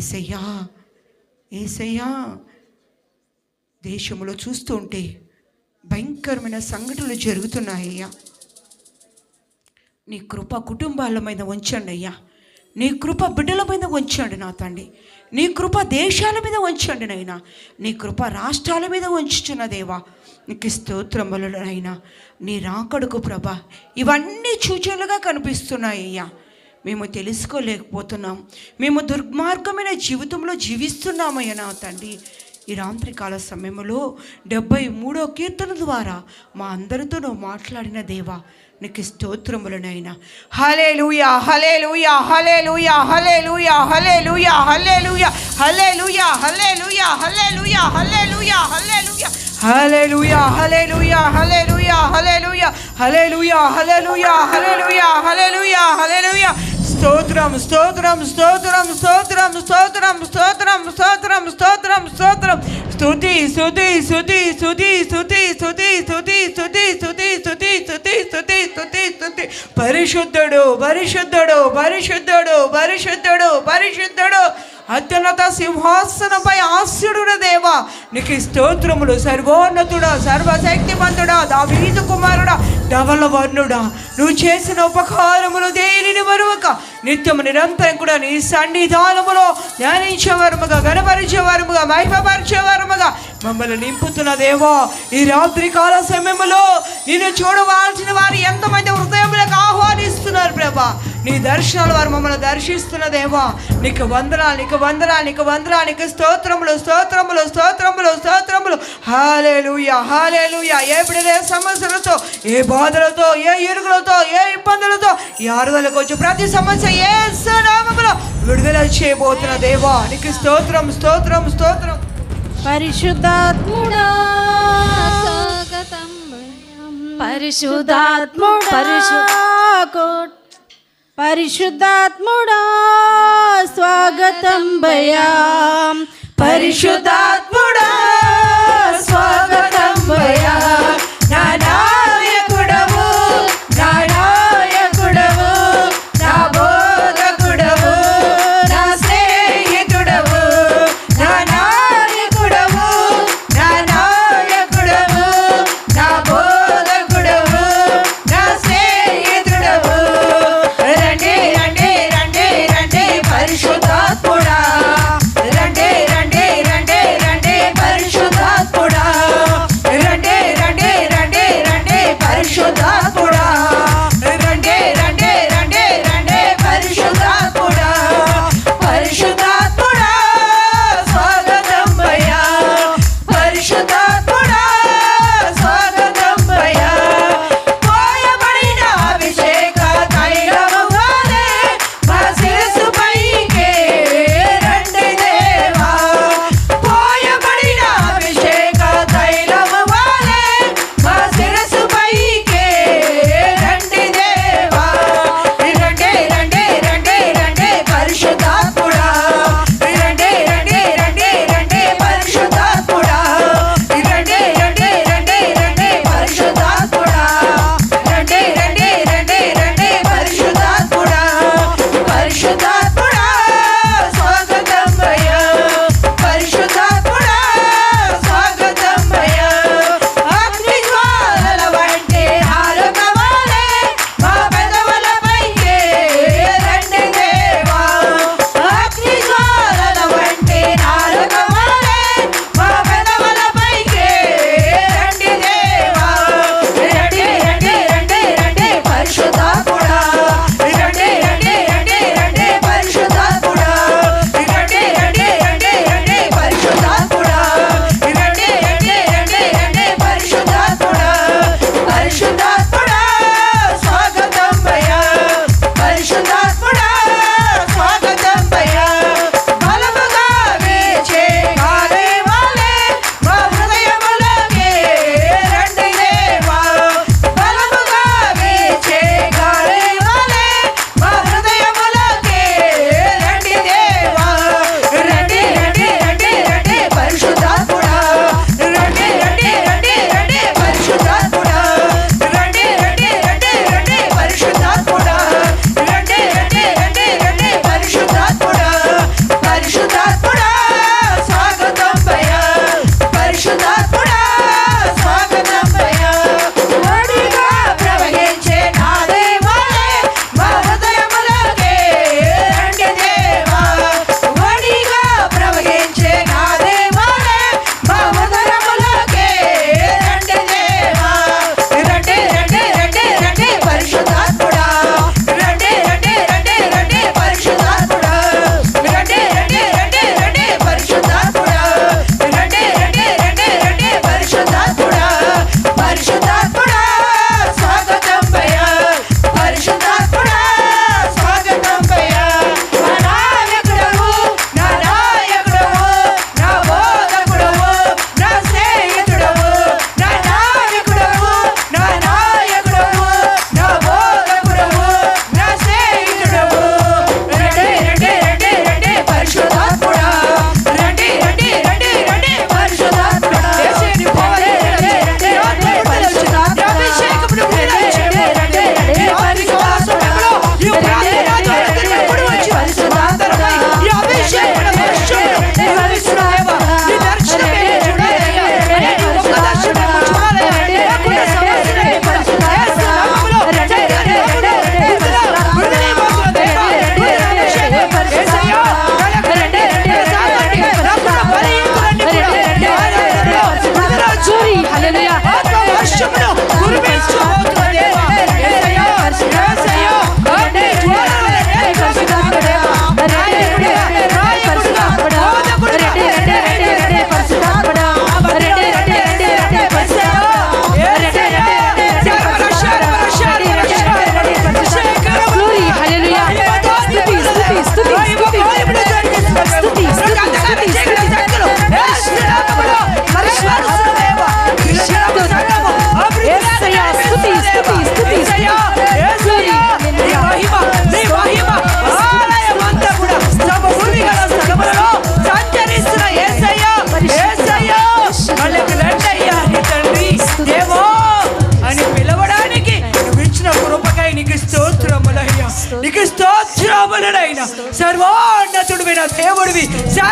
ఏసయ్యా ఏసయ్యా దేశంలో చూస్తూ ఉంటే భయంకరమైన సంఘటనలు జరుగుతున్నాయ్యా. నీ కృప కుటుంబాల మీద ఉంచండి అయ్యా. నీ కృప బిడ్డల మీద ఉంచండి నా తండ్రి. నీ కృప దేశాల మీద ఉంచండి నైనా నీ కృప రాష్ట్రాల మీద ఉంచుచున్న దేవా నీకు స్తోత్రములైనా నీ రాకడుకు ప్రభ ఇవన్నీ సూచనలుగా కనిపిస్తున్నాయి అయ్యా మేము తెలుసుకోలేకపోతున్నాం మేము దుర్మార్గమైన జీవితంలో జీవిస్తున్నామయ్యా నా తండ్రి ఈ రాత్రికాల సమయంలో డెబ్బై మూడో కీర్తన ద్వారా మా అందరితో మాట్లాడిన దేవా నీకు స్తోత్రములనైనా హలే లూయా hallelujah hallelujah hallelujah hallelujah hallelujah hallelujah hallelujah hallelujah hallelujah హలే లూయా హల్లెలూయా హల్లెలూయా హల్లెలూయా హల్లెలూయా హల్లెలూయా హల్లెలూయా హల్లెలూయా హల్లెలూయా స్తోత్రం స్తోత్రం స్తోత్రం స్తోత్రం స్తోత్రం స్తోత్రం స్తోత్రం స్తోత్రం స్తోత్రం స్తుతి స్తుతి స్తుతి స్తుతి స్తుతి స్తుతి స్తుతి స్తుతి స్తుతి స్తుతి స్తుతి స్తుతి స్తుతి స్తుతి పరిశుద్ధుడు పరిశుద్ధుడు పరిశుద్ధుడు పరిశుద్ధుడు పరిశుద్ధుడు అత్యున్నత సింహాసనపై ఆశ్యుడు దేవా నీకు స్తోత్రములు సర్వోన్నతుడా సర్వశక్తిమంతుడా దావీదు కుమారుడా ధవలవర్ణుడా నువ్వు చేసిన ఉపకారములు దేనిని మరువక? నిత్యము నిరంతరం కూడా నీ సన్నిధానములో ధ్యానించేవారముగా గణపరిచేవారముగా మహిమపరిచేవారముగా మమ్మల్ని నింపుతున్న దేవా ఈ రాత్రి కాల సమయములో నిన్ను చూడవలసిన వారు ఎంతమంది హృదయములకు ఆహ్వానిస్తున్నారు ప్రభా? నీ దర్శనాలు వారు మమ్మల్ని దర్శిస్తున్న దేవా నీకు వందనాలు నీకు వందనాలు నీకు వందనాలు నీకు స్తోత్రములు స్తోత్రములు స్తోత్రములు స్తోత్రములు హాలేలుయా హాలేలుయా. ఏ బిడ్డ సమస్యలతో ఏ బాధలతో ఏ ఇరుగులతో ఏ ఇబ్బందులతో ఈ ఆరుదలకు వచ్చి ప్రతి సమస్య ఏ నామములో విడుదల చేయబోతున్న దేవా. నీకు స్తోత్రం స్తోత్రం స్తోత్రం. పరిశుద్ధాత్ముడా స్వాగతం పరిశుద్ధాత్ముడా. కోట్- పరిశుద్ధాత్ముడా స్వాగతం భయా. పరిశుద్ధాత్ముడా स्वागत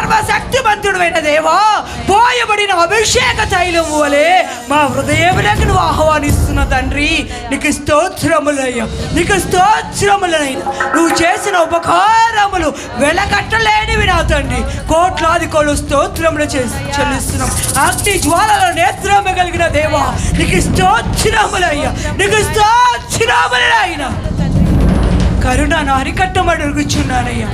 సర్వశక్తిమంతుడివైన దేవా పోయబడిన అభిషేక తైలం వలె మా హృదయములకు నువ్వు ఆహ్వానిస్తున్న తండ్రి నీకు స్తోత్రములయ్యా నీకు స్తోత్రములనైనా నువ్వు చేసిన ఉపకారములు వెలకట్టలేనివి నా తండ్రి. కోట్లాది కోళ్ళు స్తోత్రములు చెల్లిస్తున్నాం. అగ్ని జ్వాలల నేత్రము కలిగిన దేవా నీకు స్తోత్రములయ్యా నీకు స్తోత్రములైనా కరుణ అరికట్టమడుగుచున్నానయ్యా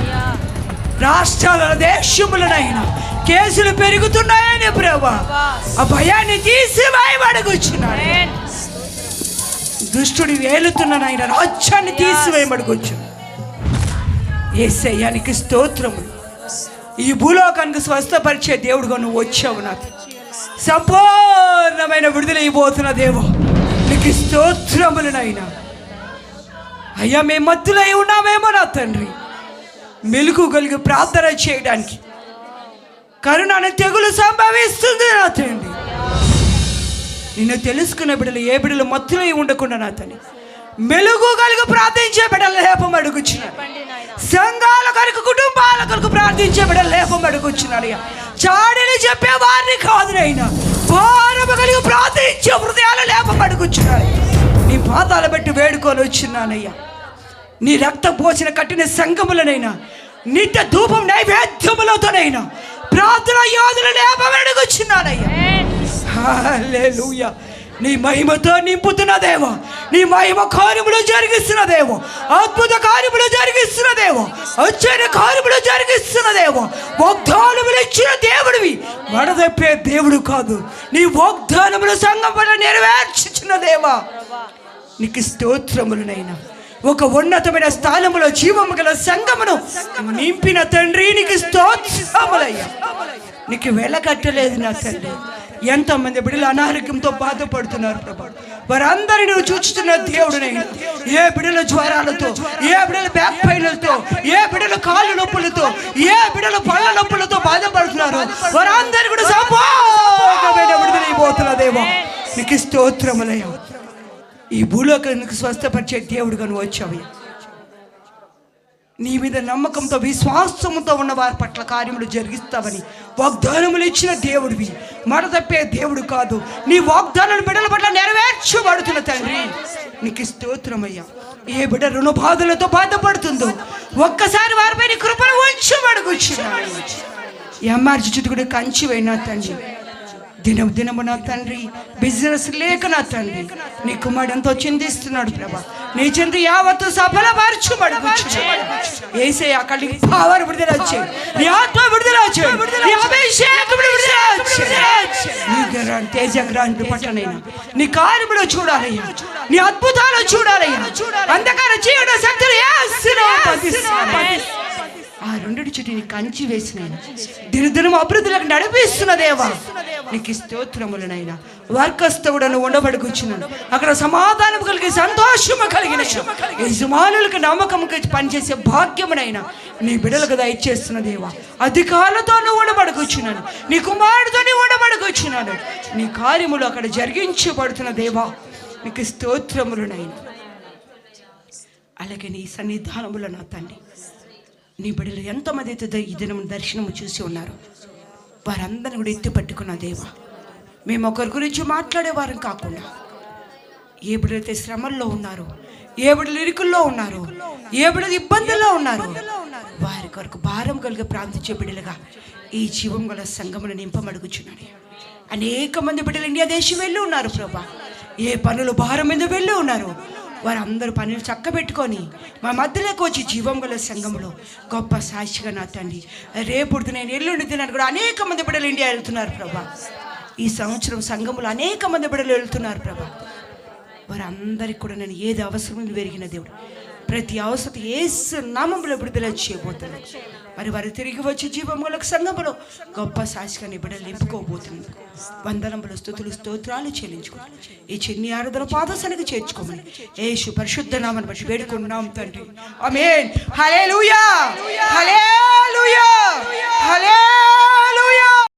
రాష్ట్రాల దేశములనైనా కేసులు పెరుగుతున్నాయని ప్రభా. ఆ భయాన్ని తీసివేయబడుగుచున్నాను దుష్టుడి వేలుతున్న రాజ్యాన్ని తీసివేయబడుకోవచ్చు ఏసయ్యానికి స్తోత్రము. ఈ భూలోకానికి స్వస్థపరిచే దేవుడుగా నువ్వు వచ్చావు నాకు. సంపూర్ణమైన విడుదల ఇవ్వబోతున్న దేవు. నీకు స్తోత్రములనైనా అయ్యా మేము మత్తులై ఉన్నామేమో నా తండ్రి. మెలుగు కలిగి ప్రార్థన చేయడానికి. కరుణను తెగులు సంభవిస్తుంది నా తండ్రి. నిన్ను తెలుసుకున్న బిడ్డలు ఏ బిడ్డలు మత్తులై ఉండకుండా నా తండ్రి. మెలుగు కలిగి ప్రార్థించే బిడ్డలు లేపం అడుగుచున్నాను. సంఘాల కొరకు కుటుంబాల కొరకు ప్రార్థించే బిడ్డలు లేపం అడుగుచున్నాడు చాడిని చెప్పే వారిని కాదునైనా భారము కలిగి ప్రార్థించే హృదయాలు లేపం అడుగుచున్నాడు నీ పాదాలు పెట్టి వేడుకొని వచ్చినానయ్యా నీ రక్త పోసిన కట్టిన సంఘములనైనా నిత్య ధూపం నైవేద్యములతోనైనా ప్రార్థన యోధులు లేపమడుగుచున్నానయ్యా నీ మహిమతో నింపుతున్న దేవో నీ మహిమ కార్యములు జరిగిస్తున్న దేవో అద్భుత కార్యములు జరిగిస్తున్న దేవో ఆశ్చర్య కార్యములు జరిగిస్తున్న దేవో వాగ్దానములు ఇచ్చిన దేవుడివి. వడదెప్పే దేవుడు కాదు నీ వాగ్దానములు సంఘం వల్ల నెరవేర్చుచున్న దేవా. నీకు స్తోత్రములనైనా. ఒక ఉన్నతమైన స్థానములో జీవము గల సంగమును నింపిన తండ్రి నీకు స్తోత్రములయ్యా నీకు వెలకట్టలేదు నా తండ్రి ఎంతమంది బిడ్డలు అనారోగ్యంతో బాధపడుతున్నారు ప్రభా. వారందరినీ నువ్వు చూచుతున్న దేవుడునైనా ఏ బిడ్డల జ్వరాలతో ఏ బిడ్డల బ్యాక్ పెయిన్లతో ఏ బిడ్డల కాళ్ళు నొప్పులతో ఏ బిడ్డల పళ్ళ నొప్పులతో బాధపడుతున్నారు. వారందరూ కూడా సంపూర్ణమైన విడుదలైపోతున్న దేవా. నీకు స్తోత్రములయ్యా. ఈ భూలోకానికి స్వస్థపరిచే దేవుడుగా నువ్వు వచ్చావయ్యా నీ మీద నమ్మకంతో విశ్వాసంతో ఉన్న వారి పట్ల కార్యములు జరిగిస్తావని వాగ్దానములు ఇచ్చిన దేవుడివి. మాట తప్పే దేవుడు కాదు. నీ వాగ్దానాలు బిడ్డల పట్ల నెరవేర్చబడుతున్న తండ్రి. నీకు స్తోత్రమయ్యా. ఏ బిడ్డ రుణ బాధలతో బాధపడుతుందో ఒక్కసారి వారిపై నీ కృపను ఉంచబడుగుచ్చున్నాడు ఎంఆర్జీ చుట్టుకుడు కంచి పోయినా తండ్రి. దినం దినము నా తండ్రి. బిజినెస్ లేక నా తండ్రి. నీ కుమారుడు ఎంతో చిందిస్తున్నాడు ప్రభా. నీ చింత యావత్తు సఫలపరచుబడు ఏసే అక్కడికి పవర్ విడుదల వచ్చే నీ ఆత్మ విడుదల వచ్చే నీ అభిషేకం విడుదల నీ గ్రాండ్ తేజ గ్రాండ్ పట్టనైనా. నీ కార్యములు చూడాలయ్యా. నీ అద్భుతాలు చూడాలయ్యా. అంధకార జీవన శక్తులు ఆ రెండు చుట్టూ నీ కంచి వేసిన దినదినం అభివృద్ధిలోకి నడిపిస్తున్న దేవా. నీకు స్తోత్రములనైనా వర్కస్తవుడు నువ్వు ఉండబడుకున్నాను అక్కడ సమాధానం కలిగి సంతోషము కలిగిన యజమానులకు నమ్మకముకి పనిచేసే భాగ్యమునైనా నీ బిడ్డలకు దయచేస్తున్న దేవా. అధికారులతో నువ్వు ఉండబడుకున్నాను నీ కుమారుడితో నువ్వు ఉండబడుకున్నాను నీ కార్యములు అక్కడ జరిగించబడుతున్న దేవా. నీకు స్తోత్రములనైనా అలాగే నీ సన్నిధానములో నా తండ్రి నీ బిడ్డలు ఎంతమంది అయితే ద- ఈ దినం దర్శనము చూసి ఉన్నారు. వారందరిని కూడా ఎత్తి పట్టుకున్న దేవా. మేము ఒకరి గురించి మాట్లాడేవారం కాకుండా ఏ బిడ్డలైతే శ్రమల్లో ఉన్నారు ఏ బిడ్డలు ఇరుకుల్లో ఉన్నారు ఏ బిడ్డలు ఇబ్బందుల్లో ఉన్నారు వారి కొరకు భారం కలిగి ప్రాంతించే బిడ్డలుగా ఈ జీవం గల సంఘమును నింపమడుగుచున్నాడు అనేక మంది బిడ్డలు ఇండియా దేశం వెళ్ళి ఉన్నారు ప్రభా. ఏ పనులు భారం మీద వెళ్ళి ఉన్నారు. వారందరూ పనులు చక్కబెట్టుకొని మా మధ్యలోకి వచ్చి జీవం గల సంఘంలో గొప్ప సాక్షిగా నా తండ్రి. రేపుడు నేను ఎల్లుండి తిన్నాను కూడా అనేక మంది బిడ్డలు ఇండియా వెళ్తున్నారు ప్రభా. ఈ సంవత్సరం సంఘములో అనేక మంది బిడ్డలు వెళ్తున్నారు ప్రభా. వారందరికి కూడా నేను ఏది అవసరం పెరిగిన దేవుడు. ప్రతి అవసరం ఏసు నామంలో విడుదల చేయబోతున్నాను మరి వారు తిరిగి వచ్చి జీవములకు సంఘములో గొప్ప సాక్షిగా బిడ్డలు నింపుకోబోతుంది వందనములు స్థుతులు స్తోత్రాలు చెల్లించుకోవాలి ఈ చిన్ని ఆరుదల పాదశనకు చేర్చుకోమని యేసు పరిశుద్ధ నామని బట్టి వేడుకున్నాం తండ్రి. ఆమేన్. హలే హల్లెలూయా. హలే